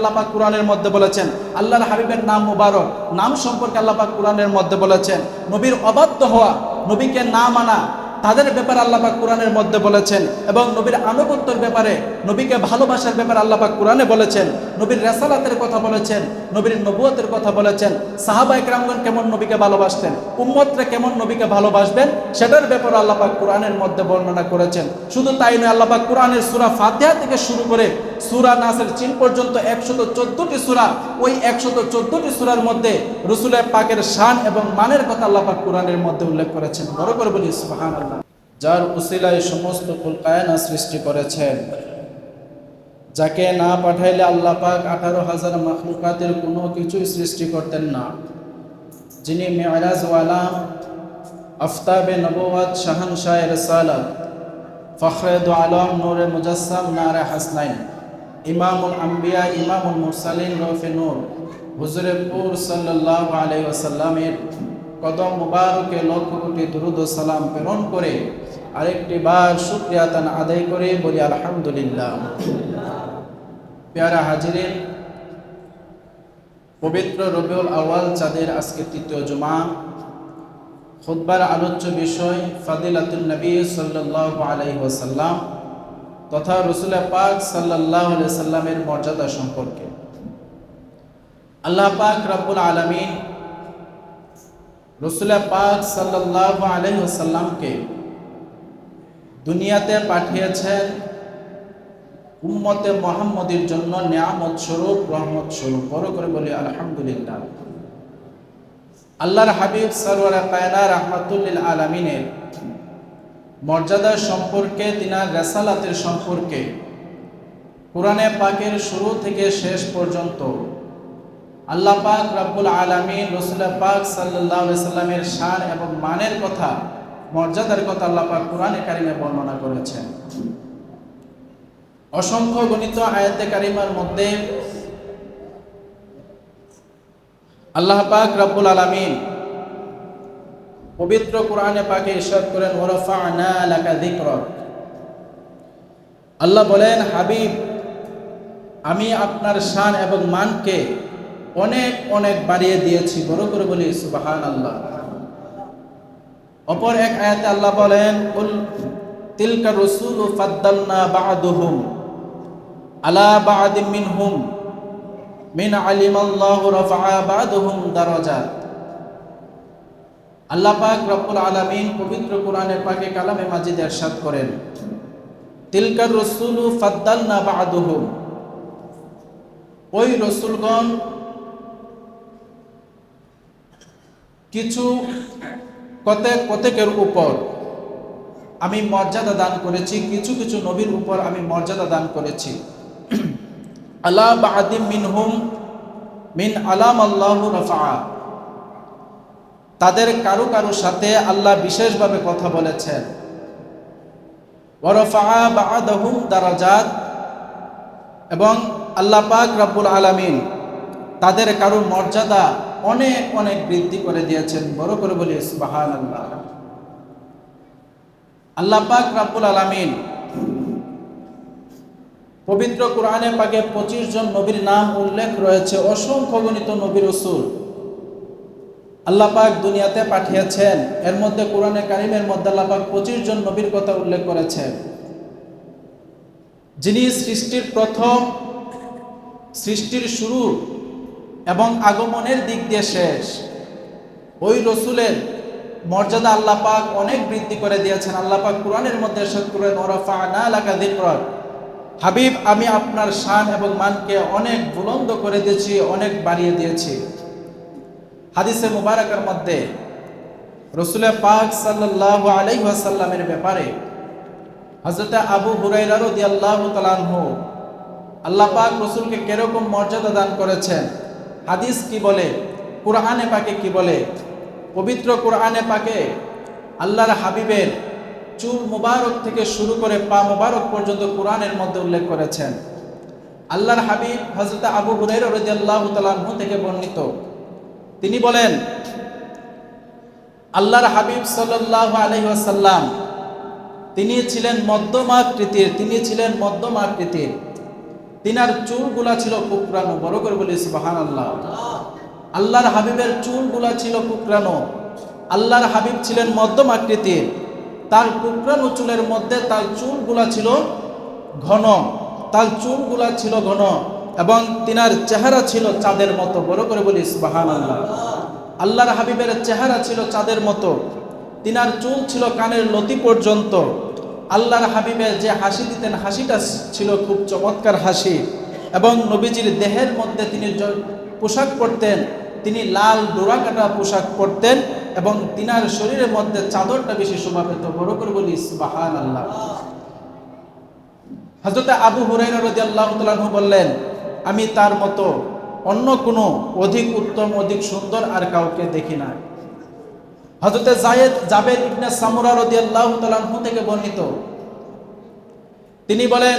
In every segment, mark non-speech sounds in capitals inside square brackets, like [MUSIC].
আল্লাপাক কোরআনের মধ্যে বলেছেন, আল্লাহর হাবিবের নাম মুবারক, নাম সম্পর্কে আল্লাপাক কোরআনের মধ্যে বলেছেন, নবীর অবাধ্য হওয়া, নবীকে না মানা, তাদের ব্যাপারে আল্লাপাক কোরআনের মধ্যে বলেছেন এবং নবীর আনুগত্যর ব্যাপারে, নবীকে ভালোবাসার ব্যাপারে আল্লাপাক কোরআনে বলেছেন, নবীর রেসালাতের কথা বলেছেন, নবীর নবুয়তের কথা বলেছেন, সাহাবা একরামগণ কেমন নবীকে ভালোবাসতেন, উম্মতরা কেমন নবীকে ভালোবাসবেন, সেটার ব্যাপারে আল্লাপাক কোরআনের মধ্যে বর্ণনা করেছেন। শুধু তাই নয়, আল্লাপাক কোরআনের সুরা ফাতিহা থেকে শুরু করে সুরা নাসের চিন পর্যন্ত একশত চোদ্দটি সুরা, ওই একশত চোদ্দটি সুরার মধ্যে রসুলের পাকের শান এবং মানের কথা আল্লাপাক কোরআনের মধ্যে উল্লেখ করেছেন। বড় করে বলি সুবাহান আল্লাহ যার উসিলায় সমস্ত কুলকায়না সৃষ্টি করেছেন, যাকে না পাঠাইলে আল্লাহ পাক আঠারো হাজার মাখলুকাতের কোনো কিছুই সৃষ্টি করতেন না। যিনি মেয়ারাজওয়ালা আফতাবে নবওয়াত শাহানশাহ রসালত, ফখরেদ আলম নূরে মুজাসসাম নারে হাসনাইন। ইমামুল আম্বিয়া, ইমামুল মুরসালিন রফে নূর। হুজুরে পুর সাল্লাহ আলাই ওসাল্লামের কদম মুবারকে লক্ষ কোটি দুরুদ সালাম প্রেরণ করে আরেকটি বার শুক্রিয়া তান আদায় করে বলি আলহামদুলিল্লাহ। পেয়ারা হাজিরের পবিত্র রবিউল আওয়াল চাঁদের আজকে তৃতীয় জুমা। খুদ্বার আলোচ্য বিষয় ফাদিলাতুল নবী সাল্লাহ আলাই ওসাল্লাম তথা রসুল পাক সাল্লাহ সাল্লামের মর্যাদা সম্পর্কে। আল্লাহ পাক রাব্বুল আলমিন রসুল পাক সাল্লাহ আলাই ওসাল্লামকে দুনিয়াতে পাঠিয়েছেন উম্মতে মোহাম্মদের জন্য নিয়ামত স্বরূপ, রহমত স্বরূপ। বড় করে বলি, আলহামদুলিল্লাহ। আল্লাহর হাবিব সরওয়ার কায়না রহমাতুল্লিল আলমিনের মর্যাদা সম্পর্কে তিনার রেসালাতের সম্পর্কে। কোরআনে পাকের শুরু থেকে শেষ পর্যন্ত। আল্লাহ পাক রাব্বুল আলমিন রসুল পাক সাল্লাহ সাল্লামের শান এবং মানের কথা, মর্যাদার কথা আল্লাহ পাক কোরআনে কারিমে বর্ণনা করেছেন। অসংখ্য গণিত আয়াতে কারিমার মধ্যে আল্লাহ পাক রাব্বুল আলামিন পবিত্র কোরআনে পাকে ইরশাদ করেন ওরাফা'না লাকা যিকরাক। আল্লাহ বলেন, হাবিব, আমি আপনার শান এবং মানকে অনেক অনেক বাড়িয়ে দিয়েছি। বড় করে বলি সুবাহান আল্লাহ অপর এক আয়াতে আল্লাহ বলেন, কুল তিলকা রসুল ফাদ্দালনা বা'দুহুম আলা বা'দিম মিনহুম। মিন আলিমাল্লাহু রাফআ বা'দুহুম দারাজাত আল্লাহ পাক রব্বুল আলামিন পবিত্র কোরআনে পাকে কালামে মাজিদ ইরশাদ করেন, তিলকার রসুলু ফাদ্দালনা বা'দুহুম ওই রসুলগণ কিছু কতেক কতেকের উপর আমি মর্যাদা দান করেছি, কিছু কিছু নবীর উপর আমি মর্যাদা দান করেছি। [CLEARS THROAT] আল্লাহ বাহাদিম মিনহুম, মিন আলাম আল্লাহ রফা তাদের কারও কারও সাথে আল্লাহ বিশেষভাবে কথা বলেছেন। এবং আল্লাহ পাক রাব্বুল আলামিন তাদের কারও মর্যাদা অনেক অনেক বৃদ্ধি করে দিয়েছেন। বড় করে বলি সুবাহান আল্লাহ আল্লাহ পাক রাব্বুল আলামিন পবিত্র কোরআনে পাকে পঁচিশ জন নবীর নাম উল্লেখ রয়েছে। অসংখ্য গণিত নবীর রসুল। আল্লাহ পাক দুনিয়াতে পাঠিয়েছেন। এর মধ্যে কোরআনে কারিমের মধ্যে আল্লাহ পাক পঁচিশ জন নবীর কথা উল্লেখ করেছেন। যিনি সৃষ্টির প্রথম, সৃষ্টির শুরু এবং আগমনের দিক দিয়ে শেষ, ওই রসুলের মর্যাদা আল্লাহ পাক অনেক বৃদ্ধি করে দিয়েছেন। আল্লাহ পাক কোরআনের মধ্যে না হাবিব, আমি আপনার শান এবং মানকে অনেক বুলন্দ করে দিয়েছি, অনেক বাড়িয়ে দিয়েছি। হাদিসে মুবারকের মধ্যে রসুলের পাক সাল্লাহ আলাইসাল্লামের ব্যাপারে হজরত আবু হুরাইরারো দি আল্লাহ তালানহ আল্লাহ পাক রসুলকে কীরকম মর্যাদা দান করেছেন? হাদিস কি বলে? কোরআনে পাকে কি বলে? পবিত্র কোরআনে পাকে আল্লাহর হাবিবের চুল মুবারক থেকে শুরু করে পা মুবারক পর্যন্ত কোরআনের মধ্যে উল্লেখ করেছেন। আল্লাহর হাবিব হজরত আবু হুরাইর রদি আল্লাহ তালাহু থেকে বর্ণিত। তিনি বলেন, আল্লাহর হাবিব সাল্লাহ তিনার চুলগুলা ছিল কুকরানো, বড় করে বলি সুবাহান আল্লাহ আল্লাহর হাবিবের চুলগুলা ছিল কুকরানো। আল্লাহর হাবিব ছিলেন মধ্যম আকৃতির। তার কুকরানো চুলের মধ্যে তার চুলগুলা ছিল ঘন। তার চুলগুলা ছিল ঘন। এবং তিনার চেহারা ছিল চাঁদের মতো। বড় করে বলি সুবাহান আল্লাহ আল্লাহর হাবিবের চেহারা ছিল চাঁদের মতো। তিনার চুল ছিল কানের লতি পর্যন্ত। আল্লাহর হাবিবের যে হাসি দিতেন, হাসিটা ছিল খুব চমৎকার হাসি। এবং নবীজির দেহের মধ্যে তিনি পোশাক পরতেন, তিনি লাল ডোরা কাটা পোশাক পরতেন এবং তিনার শরীরের মধ্যে চাদরটা বেশি শোভা পেত। বড় করে বলি বাহান আল্লাহ হজরত আবু হুরাইরা রদি আল্লাহ বললেন আমি তার মতো অন্য কোনো অধিক উত্তম, অধিক সুন্দর আর কাউকে দেখি না। হজরতে জায়েদ জাবের ইবনে সামুরা রদি আল্লাহ থেকে বর্ণিত। তিনি বলেন,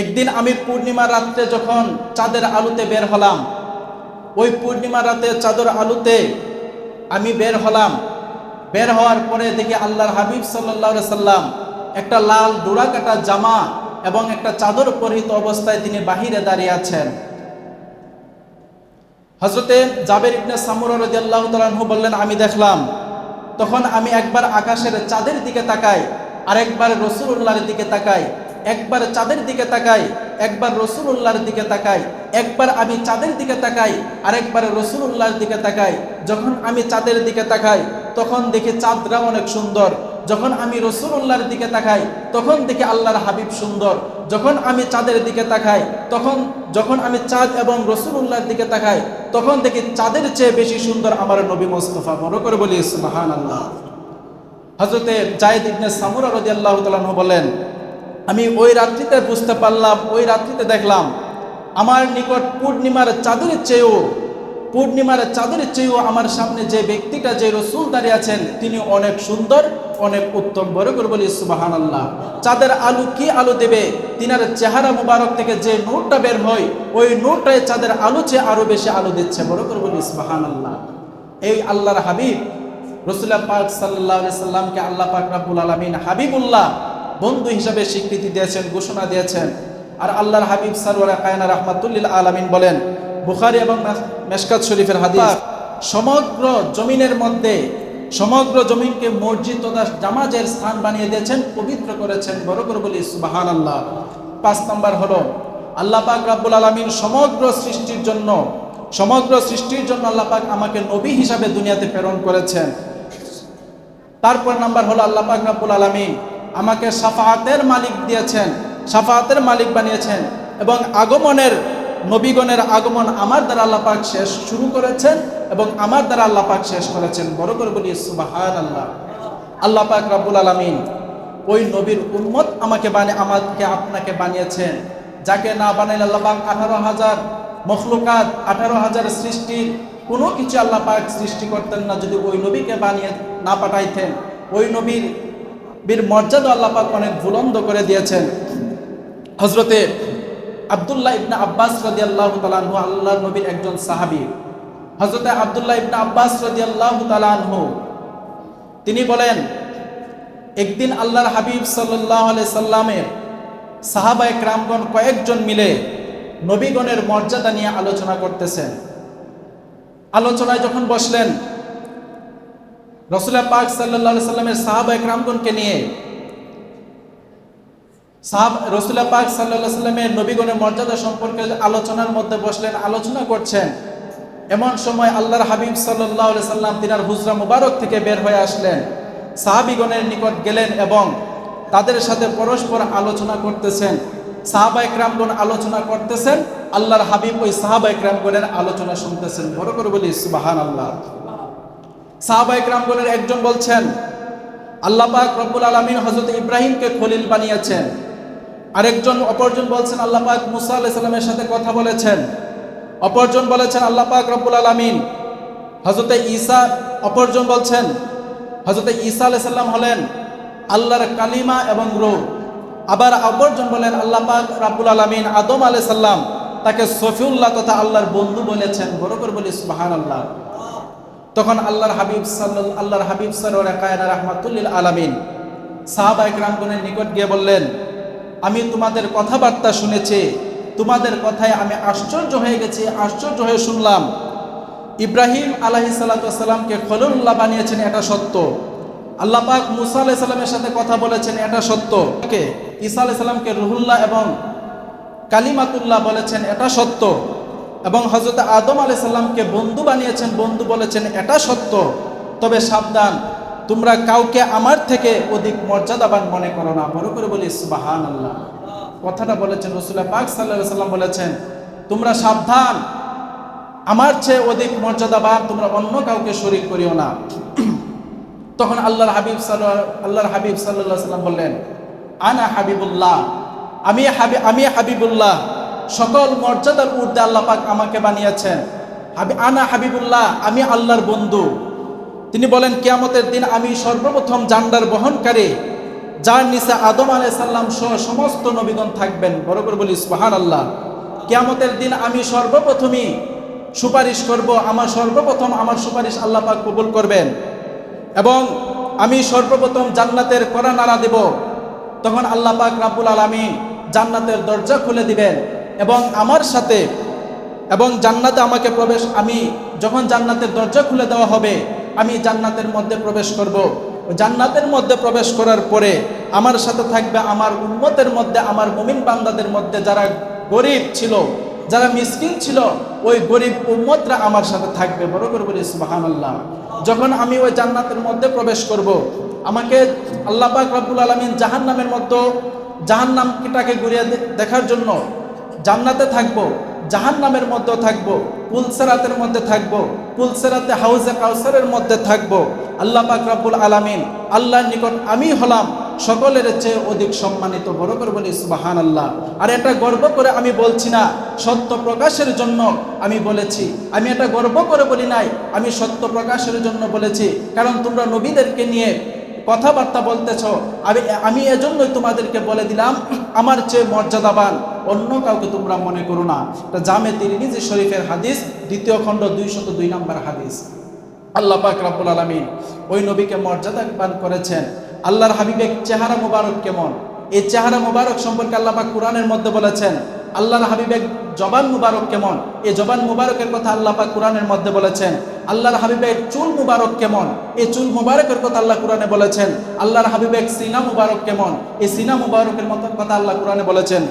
একদিন আমি পূর্ণিমা রাত্রে যখন চাঁদের আলোতে বের হলাম, ওই পূর্ণিমা রাতে চাঁদের আলোতে আমি বের হলাম। বের হওয়ার পরে দেখি আল্লাহর হাবিব সাল্লাহ সাল্লাম একটা লাল ডোরা কাটা জামা এবং একটা চাদর পরিহিত অবস্থায় তিনি বাহিরে দাঁড়িয়ে আছেন। হজরতে জাবের ইবনে সামুর রাজিয়াল্লাহ তালাহু বললেন, আমি দেখলাম, তখন আমি একবার আকাশের চাঁদের দিকে তাকাই, আরেকবার রসুলুল্লাহর দিকে তাকাই একবার চাঁদের দিকে তাকাই, একবার রসুলুল্লাহর দিকে তাকাই, একবার আমি চাঁদের দিকে তাকাই, আরেকবার রসুলুল্লাহর দিকে তাকাই। যখন আমি চাঁদের দিকে তাকাই, তখন দেখি চাঁদরা অনেক সুন্দর। যখন আমি রসুলুল্লাহর দিকে তাকাই, তখন দেখি আল্লাহর হাবিব সুন্দর। যখন আমি চাঁদের দিকে তাকাই, তখন যখন আমি চাঁদ এবং রসুলুল্লাহর দিকে তাকাই, তখন দেখি চাঁদের চেয়ে বেশি সুন্দর আমার নবী মোস্তফা। বড় করে বলি সুবাহান আল্লাহ হজরতে জায়দ ইবনে সামুরা রদি আল্লাহ বলেন আমি ওই রাত্রিতে বুঝতে পারলাম, ওই রাত্রিতে দেখলাম আমার নিকট পূর্ণিমার চাঁদের চেয়েও, পূর্ণিমার চাঁদের চেয়েও আমার সামনে যে ব্যক্তিটা, যে রসুল দাঁড়িয়ে আছেন, তিনি অনেক সুন্দর, অনেক উত্তম বড় করে বলি সুবাহান আল্লাহ চাঁদের আলু কি আলু দেবে? তিনার চেহারা মুবারক থেকে যে নূরটা বের হয়, ওই নূরটাই চাঁদের আলু চেয়ে আরও বেশি আলু দিচ্ছে বড় করে বলি সুবাহান আল্লাহ এই আল্লাহর হাবিব রসুল্লাহ পাক সাল্লাহ সাল্লামকে আল্লাহ পাক রাব্বুল আলমিন হাবিবুল্লাহ বন্ধু হিসাবে স্বীকৃতি দিয়েছেন, ঘোষণা দিয়েছেন। আর আল্লাহর হাবিব সারওয়ারা কায়না রহমাতুল্লিল আলমিন বলেন, বুখারি এবং মেশকাত শরীফের হাদিস, সমগ্র জমিনের মধ্যে, সমগ্র জমিনকে মসজিদ তথা জামাজের স্থান বানিয়ে দিয়েছেন, পবিত্র করেছেন বড় করে বলি সুবাহান আল্লাহ পাঁচ নম্বর হলো, আল্লাহ পাক রাব্বুল আলমিন সমগ্র সৃষ্টির জন্য, সমগ্র সৃষ্টির জন্য আল্লাহ পাক আমাকে নবী হিসাবে দুনিয়াতে প্রেরণ করেছেন। তারপর নাম্বার হলো, আল্লাহ পাক রাব্বুল আলামিন আমাকে সাফাহাতের মালিক দিয়েছেন, সাফাহাতের মালিক বানিয়েছেন এবং আগমনের, নবীগণের আগমন আমার দ্বারা আল্লাহ পাক শেষ শুরু করেছেন এবং আমার দ্বারা আল্লাহ পাক শেষ করেছেন। বড় করে বলি সুবাহান আল্লাহ আল্লাহ পাক রাব্বুল আলামিন ওই নবীর উম্মত আমাকে বানিয়ে আমাকে আপনাকে বানিয়েছেন। যাকে না বানাইলে আল্লাহ পাক আঠারো হাজার মখলুকাত, আঠারো হাজার সৃষ্টির কোনো কিছু আল্লাহ পাক সৃষ্টি করতেন না। যদি ওই নবীকে বানিয়ে না পাঠাইতেন, ওই নবীর বীর মর্যাদা আল্লাহ পাক অনেক বুলন্দ করে দিয়েছেন। হজরতে আবদুল্লাহ ইবনা আব্বাস রদি আল্লাহ তালানহু আল্লাহ নবীর একজন সাহাবি। হজরতে আবদুল্লাহ ইবনা আব্বাস রদি আল্লাহ তালানহু তিনি বলেন, একদিন আল্লাহর হাবিব সাল্লাহ সাল্লামের সাহাবা একরামগণ কয়েকজন মিলে নবীগণের মর্যাদা নিয়ে আলোচনা করতেছেন। আলোচনায় যখন বসলেন রসুল্লাহ পাক সাল্লামের একরামগণকে নিয়ে, সাহাব রসুল্লাহ পাক সাল্লাহ সাল্লামের নবীগণের মর্যাদা সম্পর্কে আলোচনার মধ্যে বসলেন, আলোচনা করছেন। এমন সময় আল্লাহর হাবিব সাল্লাহ সাল্লাম তিনার হুজরা মুবারক থেকে বের হয়ে আসলেন। সাহাবিগণের নিকট গেলেন এবং তাদের সাথে পরস্পর আলোচনা করতেছেন। সাহাবা একরামগণ আলোচনা করতেছেন, আল্লাহর হাবিব ওই সাহাবা একরামগণের আলোচনা শুনতেছেন। বড় করে বলি সুবাহান আল্লাহ সাহাবা একরামগণের একজন বলছেন, আল্লাহ পাক রব্বুল আলমিন হজরত ইব্রাহিমকে খলিল বানিয়েছেন। আরেকজন অপরজন বলছেন, আল্লাহ পাক মুসা আলাহ সাল্লামের সাথে কথা বলেছেন। অপরজন বলেছেন, আল্লাহ পাক রব্বুল আলমিন। হজরতে ঈসা, অপরজন বলছেন হজরতে ঈসা আলাহ সাল্লাম হলেন আল্লাহর কালিমা এবং রূপ আবার অপরজন বলেন, আল্লাহ পাক রাব্বুল আলমিন আদম আলাই সাল্লাম তাকে সফিউল্লাহ তথা আল্লাহর বন্ধু বলেছেন। বরকর বলি সুবাহান আল্লাহ তখন আল্লাহর হাবিব সাল্লাহ আল্লাহর হাবিব সরোয়ার কায়না রহমাতুল্লিল আলমিন সাহাবা একরামগণের নিকট গিয়ে বললেন, আমি তোমাদের কথাবার্তা শুনেছি, তোমাদের কথায় আমি আশ্চর্য হয়ে গেছি, আশ্চর্য হয়ে শুনলাম। ইব্রাহিম আলাহি সাল্লাতামকে খলিল্লাহ বানিয়েছেন, এটা সত্য। আল্লাহ পাক মুসা আলাহ সাল্লামের সাথে কথা বলেছেন, এটা সত্য। কে? ঈসা আলাহ সাল্লামকে রুহুল্লাহ এবং কালিমাতুল্লাহ বলেছেন, এটা সত্য। এবং হজরত আদম আলাহ সাল্লামকে বন্ধু বানিয়েছেন, বন্ধু বলেছেন, এটা সত্য। তবে সাবধান, তোমরা কাউকে আমার থেকে অধিক মর্যাদাবান মনে করো না। বড় করে বলি সুবাহান আল্লাহ কথাটা বলেছেন রসুল্লাহ পাক সাল্লাহ সাল্লাম বলেছেন, তোমরা সাবধান, আমার চেয়ে অধিক মর্যাদাবান তোমরা অন্য কাউকে শরিক করিও না। [CLEARS THROAT] তখন আল্লাহর হাবিব সাল্লাহ, আল্লাহর হাবিব সাল্লাহ সাল্লাম বললেন, আনা হাবিবুল্লাহ, আমি হাবি, আমি হাবিবুল্লাহ। সকল মর্যাদার ঊর্ধ্বে আল্লাহ পাক আমাকে বানিয়েছেন। আনা হাবিবুল্লাহ, আমি আল্লাহর বন্ধু। তিনি বলেন, কিয়ামতের দিন আমি সর্বপ্রথম জান্ডার বহনকারী, যার নিচে আদম আলাই সাল্লাম সহ সমস্ত নবীগণ থাকবেন। বড় করে বলি সুহান আল্লাহ কিয়ামতের দিন আমি সর্বপ্রথমই সুপারিশ করব, আমার সর্বপ্রথম আমার সুপারিশ আল্লাহ পাক কবুল করবেন। এবং আমি সর্বপ্রথম জান্নাতের করা নাড়া দেব। তখন আল্লাহ পাক রাব্বুল আলমী জান্নাতের দরজা খুলে দিবেন। এবং আমার সাথে এবং জান্নাতে আমাকে প্রবেশ, আমি যখন জান্নাতের দরজা খুলে দেওয়া হবে, আমি জান্নাতের মধ্যে প্রবেশ করব জান্নাতের মধ্যে প্রবেশ করার পরে আমার সাথে থাকবে আমার উন্মতের মধ্যে, আমার মুমিন বান্দাদের মধ্যে যারা গরিব ছিল, যারা মিসকিন ছিল, ওই গরিব উম্মতরা আমার সাথে থাকবে বড় করে বলি সুবাহান্লাহ যখন আমি ওই জান্নাতের মধ্যে প্রবেশ করব। আমাকে আল্লাহ পাক আলমিন জাহান নামের মধ্যে জাহান নামটাকে ঘুরিয়ে দেখার জন্য জান্নাতে থাকব জাহান নামের মধ্যে থাকব, পুলসেরাতের মধ্যে থাকব, পুলসেরাতে হাউজে কাউসারের মধ্যে থাকব। আল্লাহ পাক রব্বুল আলমিন, আল্লাহর নিকট আমি হলাম সকলের চেয়ে অধিক সম্মানিত। বড় করে বলি সুবাহান আল্লাহ আর এটা গর্ব করে আমি বলছি না, সত্য প্রকাশের জন্য আমি বলেছি। আমি এটা গর্ব করে বলি নাই, আমি সত্য প্রকাশের জন্য বলেছি। কারণ তোমরা নবীদেরকে নিয়ে কথাবার্তা বলতেছ, আমি আমি এজন্যই তোমাদেরকে বলে দিলাম, আমার চেয়ে মর্যাদাবান। অন্য কাউকে তোমরা মনে করো না। এটা জামে তিরমিজি শরীফের হাদিস, দ্বিতীয় খণ্ড দুইশত দুই নম্বর হাদিস। আল্লাহ পাক রাব্বুল আলমিন ওই নবীকে মর্যাদাবান করেছেন। আল্লাহর হাবিবের চেহারা মুবারক কেমন? এই চেহারা মুবারক সম্পর্কে আল্লাহ পাক কোরআনের মধ্যে বলেছেন, আল্লাহর হাবিবের জবান মুবারক কেমন? এই জবান মুবারকের কথা আল্লাহ পাক কোরআনের মধ্যে বলেছেন। আল্লাহর হাবিবের চুল মুবারক কেমন? এই চুল মুবারকের কথা আল্লাহ কোরআনে বলেছেন। আল্লাহর হাবিবের সিনা মুবারক কেমন? এই সিনা মুবারকের মতো কথা আল্লাহ কোরআনে বলেছেন।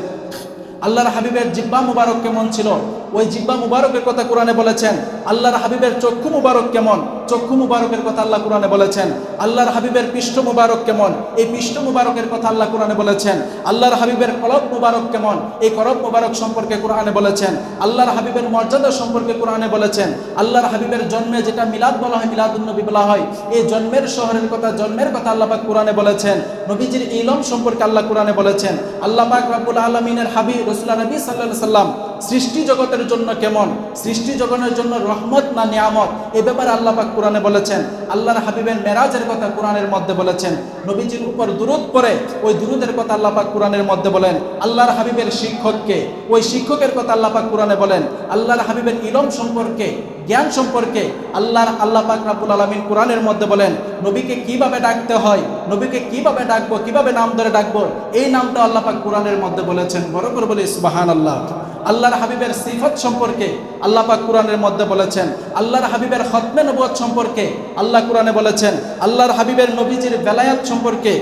আল্লাহর হাবিবের জিব্বা মুবারক কেমন ছিল? ওই জিব্বা মুবারকের কথা কোরআনে বলেছেন। আল্লাহর হাবিবের চক্ষু মুবারক কেমন? চক্ষু মুবারকের কথা আল্লাহ কোরআনে বলেছেন। আল্লাহর হাবিবের পৃষ্ঠ মুবারক কেমন? এই পৃষ্ঠ মুবারকের কথা আল্লাহ কোরআনে বলেছেন। আল্লাহর হাবিবের কলব মুবারক কেমন? এই করব মুবারক সম্পর্কে কোরআনে বলেছেন। আল্লাহর হাবিবের মর্যাদা সম্পর্কে কোরআনে বলেছেন। আল্লাহর হাবিবের জন্মে যেটা মিলাদ বলা হয়, মিলাদুন্নবী বলা হয়, এই জন্মের শহরের কথা, জন্মের কথা আল্লাপাক কোরআনে বলেছেন। নবীজির ইলম সম্পর্কে আল্লাহ কোরআনে বলেছেন। আল্লাহ পাক রাব্বুল আলমিনের হাবিব রসুল্লাহ নবী সাল্লাহ সাল্লাম সৃষ্টি জগতের জন্য কেমন? সৃষ্টি জগতের জন্য রহমত না নিয়ামত? এ ব্যাপারে আল্লাহ পাক কোরআনে বলেছেন। আল্লাহর হাবিবের মেরাজের কথা কোরআনের মধ্যে বলেছেন। নবীজির উপর দুরুদ করে ওই দুরুদের কথা আল্লাহ পাক কোরআনের মধ্যে বলেন। আল্লাহর হাবিবের শিক্ষককে ওই শিক্ষকের কথা আল্লাহ পাক কোরআনে বলেন। আল্লাহর হাবিবের ইলম সম্পর্কে, জ্ঞান সম্পর্কে আল্লাহর আল্লাহ পাক রাবুল আলমিন কোরআনের মধ্যে বলেন, নবীকে কীভাবে ডাকতে হয়, নবীকে কীভাবে ডাকবো, কীভাবে নাম ধরে ডাকবো, এই নামটা আল্লাহ পাক কোরআনের মধ্যে বলেছেন। বড় করে বলি সুবাহান আল্লাহ আল্লাহর হাবিবের সিফত সম্পর্কে আল্লাহ পাক কোরআনের মধ্যে বলেছেন, আল্লাহর হাবিবের খতমে নবুয়ত সম্পর্কে আল্লাহ কোরআনে বলেছেন, আল্লাহর হাবিবের নবীজির বেলায়াত সম্পর্কে,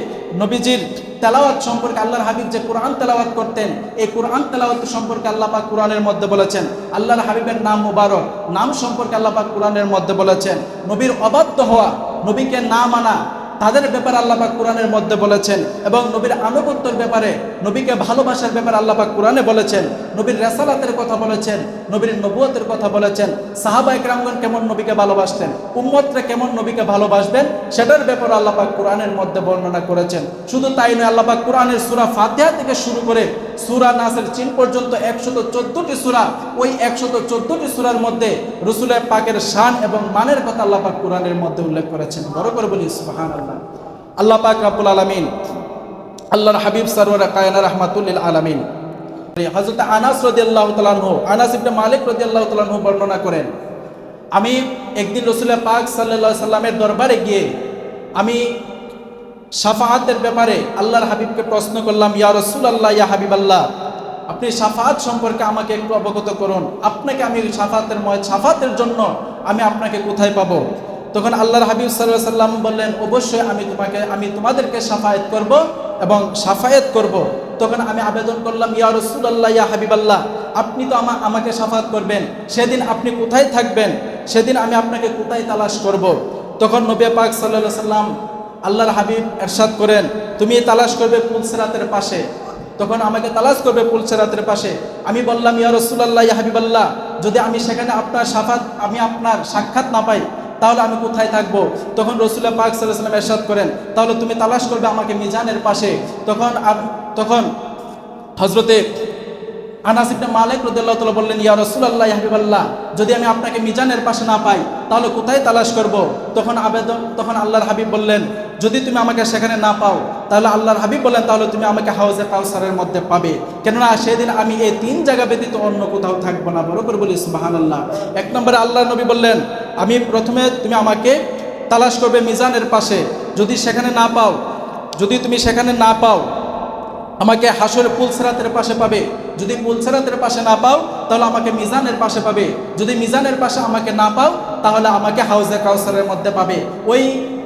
নবীজির তেলাওয়াত সম্পর্কে, আল্লাহর হাবিব যে কোরআন তেলাওয়াত করতেন, এই কোরআন তেলাওয়াত সম্পর্কে আল্লাহ পাক কোরআনের মধ্যে বলেছেন, আল্লাহর হাবিবের নাম মুবারক, নাম সম্পর্কে আল্লাহ পাক কোরআনের মধ্যে বলেছেন, নবীর অবাধ্য হওয়া, নবীকে না মানা তাদের ব্যাপারে আল্লাপাক কোরআনের মধ্যে বলেছেন এবং নবীর আনুগত্যর ব্যাপারে, নবীকে ভালোবাসার ব্যাপারে আল্লাপাক কোরআনে বলেছেন, নবীর রেসালাতের কথা বলেছেন, নবীর নবুয়তের কথা বলেছেন। সাহাবা একরামগণ কেমন নবীকে ভালোবাসতেন? উম্মতরা কেমন নবীকে ভালোবাসবেন? সেটার ব্যাপারে আল্লাপাক কোরআনের মধ্যে বর্ণনা করেছেন। শুধু তাই নয় আল্লাপাক কোরআনের সুরা ফাতিহা থেকে শুরু করে সুরা নাসের চিন পর্যন্ত একশত চোদ্দটি সুরা, ওই একশত চোদ্দটি সুরার মধ্যে রসুলের পাকের শান এবং মানের কথা আল্লাপাক কোরআনের মধ্যে উল্লেখ করেছেন। বড় করে বলি সুবাহান আল্লাহ আল্লাহ পাক রাবুল আলমিন আল্লাহর হাবিব সরওয়ার কায়না রহমাতুল্লিল আলমিন হজরত আনাস রদি আল্লাহ তালানহু আনাস ইবনে মালিক রদি আল্লাহ তালানহু বর্ণনা করেন, আমি একদিন রসুলের পাক সাল্লা সাল্লামের দরবারে গিয়ে, আমি সাফাহাতের ব্যাপারে আল্লাহর হাবিবকে প্রশ্ন করলাম, ইয়া রসুল আল্লাহ ইয়া হাবিব আল্লাহ আপনি সাফাহাত সম্পর্কে আমাকে একটু অবগত করুন। আপনাকে আমি সাফাতের ময় সাফাতের জন্য আমি আপনাকে কোথায় পাবো? তখন আল্লাহর হাবিব সাল্লাহ সাল্লাম বললেন, অবশ্যই আমি তোমাকে, আমি তোমাদেরকে সাফায়াত করব এবং সাফায়াত করব। তখন আমি আবেদন করলাম, ইয়া রসুল্লাহ ইয়া হাবিবাল্লাহ, আপনি তো আমা, আমাকে সাফাত করবেন। সেদিন আপনি কোথায় থাকবেন? সেদিন আমি আপনাকে কোথায় তালাশ করব? তখন নবী পাক সাল্লাহ সাল্লাম আল্লাহর হাবিব এরশাদ করেন, তুমি তালাশ করবে পুলসেরাতের পাশে। তখন আমাকে তালাশ করবে পুলসেরাতের পাশে। আমি বললাম, ইয়া রসুল্লাহ ইয়া হাবিবাল্লাহ, যদি আমি সেখানে আপনার সাফাত, আমি আপনার সাক্ষাৎ না পাই, তাহলে আমি কোথায় থাকব? তখন রসুল্লাহ পাক সাল্লাম এরশাদ করেন, তাহলে তুমি তালাশ করবে আমাকে মিজানের পাশে। তখন তখন হজরতে আনাস মালিক রাদিয়াল্লাহু তাআলা বললেন, ইয়া রাসূলুল্লাহ, ইয়া হাবিবাল্লাহ, যদি আমি আপনাকে মিজানের পাশে না পাই, তাহলে কোথায় তালাশ করব? তখন আবেদন, তখন আল্লাহর হাবিব বললেন যদি তুমি আমাকে সেখানে না পাও, তাহলে আল্লাহর হাবিব বললেন তাহলে তুমি আমাকে হাউজে কাউসারের মধ্যে পাবে। কেননা সেদিন আমি এই তিন জায়গা ব্যতীত অন্য কোথাও থাকব না। বড় করে বলি, সুবহানাল্লাহ। এক নম্বরে আল্লাহ নবী বললেন, আমি প্রথমে তুমি আমাকে তালাশ করবে মিজানের পাশে। যদি সেখানে না পাও, যদি তুমি সেখানে না পাও, আমাকে হাসর পুলসেরাতের পাশে পাবে। যদি পুলসেরাতের পাশে না পাও, তাহলে আমাকে মিজানের পাশে পাবে। যদি মিজানের পাশে আমাকে না পাও, তাহলে আমাকে হাউজে কাউসারের মধ্যে পাবে। ওই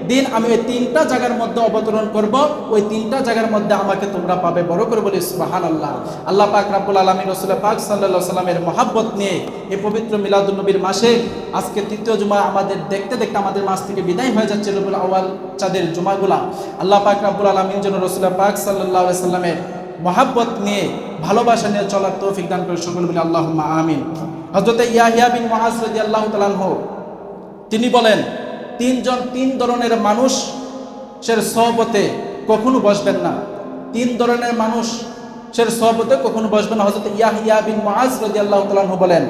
দিন আমি ওই তিনটা জায়গার মধ্যে অবতরণ করব, ওই তিনটা জায়গার মধ্যে আমাকে তোমরা পাবে বড় করে বলি সুবাহান আল্লাহ আল্লাহ পাক রাব্বুল আলমী রসুল পাক সাল্লাহ সাল্লামের মহাব্বত নিয়ে এই পবিত্র মিলাদুলনবীর মাসে, আজকে তৃতীয় জুমা আমাদের দেখতে দেখতে আমাদের মাস থেকে বিদায় হয়ে যাচ্ছে রবুল আওয়াল চাঁদের জুমাগুলা। আল্লাহ পাক রাব্বুল আলমীর জন্য রসুল পাক সাল্লাহ সাল্লামের মহাব্বত নিয়ে, ভালোবাসা নিয়ে চলার তৌফিক দান করে সকল বলে আল্লাহ আমিন। হজরতে ইয়াহিয়া বিন মহাজ রদি আল্লাহ তালাহ তিনি বলেন তিনজন তিন ধরনের মানুষ সের সহপতে কখনো বসবেন না। তিন ধরনের মানুষ সের সহপতে কখনো বসবেন না। হজরত ইয়াহিয়া বিন মহাজ রদি আল্লাহ তালাহ বলেন,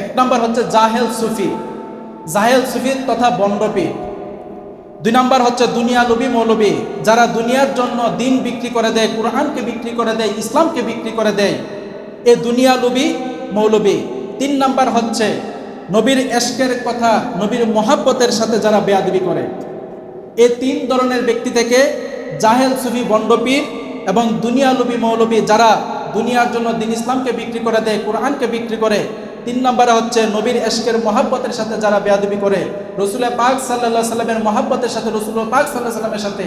এক নম্বর হচ্ছে জাহেল সুফি। জাহেল সুফি তথা বন্ডপী দুই নম্বর হচ্ছে দুনিয়া লবি মৌলবী, যারা দুনিয়ার জন্য দিন বিক্রি করে দেয়, কোরআনকে বিক্রি করে দেয়, ইসলামকে বিক্রি করে দেয়। এ দুনিয়া লবি মৌলবী। তিন নম্বর হচ্ছে নবীর এশকের কথা, নবীর মহাব্বতের সাথে যারা বেয়াদবি করে। এই তিন ধরনের ব্যক্তি থেকে জাহেল সুফি বন্ডপীর এবং দুনিয়া লবি মৌলবী যারা দুনিয়ার জন্য দিন ইসলামকে বিক্রি করে দেয়, কোরআনকে বিক্রি করে, তিন নম্বরে হচ্ছে নবীর এশকের মহাব্বতের সাথে যারা বেয়াদবি করে, রসুল পাক সাল্লাহ সাল্লামের মহাব্বতের সাথে, রসুল পাক সাল্লাহ সাল্লামের সাথে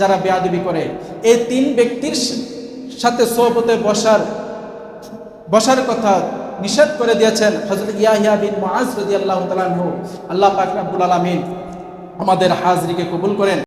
যারা বেয়াদবি করে। এই তিন ব্যক্তির সাথে সোহবতে বসার বসার কথা নিষেধ করে দিয়েছেন হজরত ইয়াহিয়া বিন মুআজ রদি আল্লাহ আনহু। আল্লাহ পাক রব্বুল আলমিন আমাদের হাজরিকে কবুল করেন।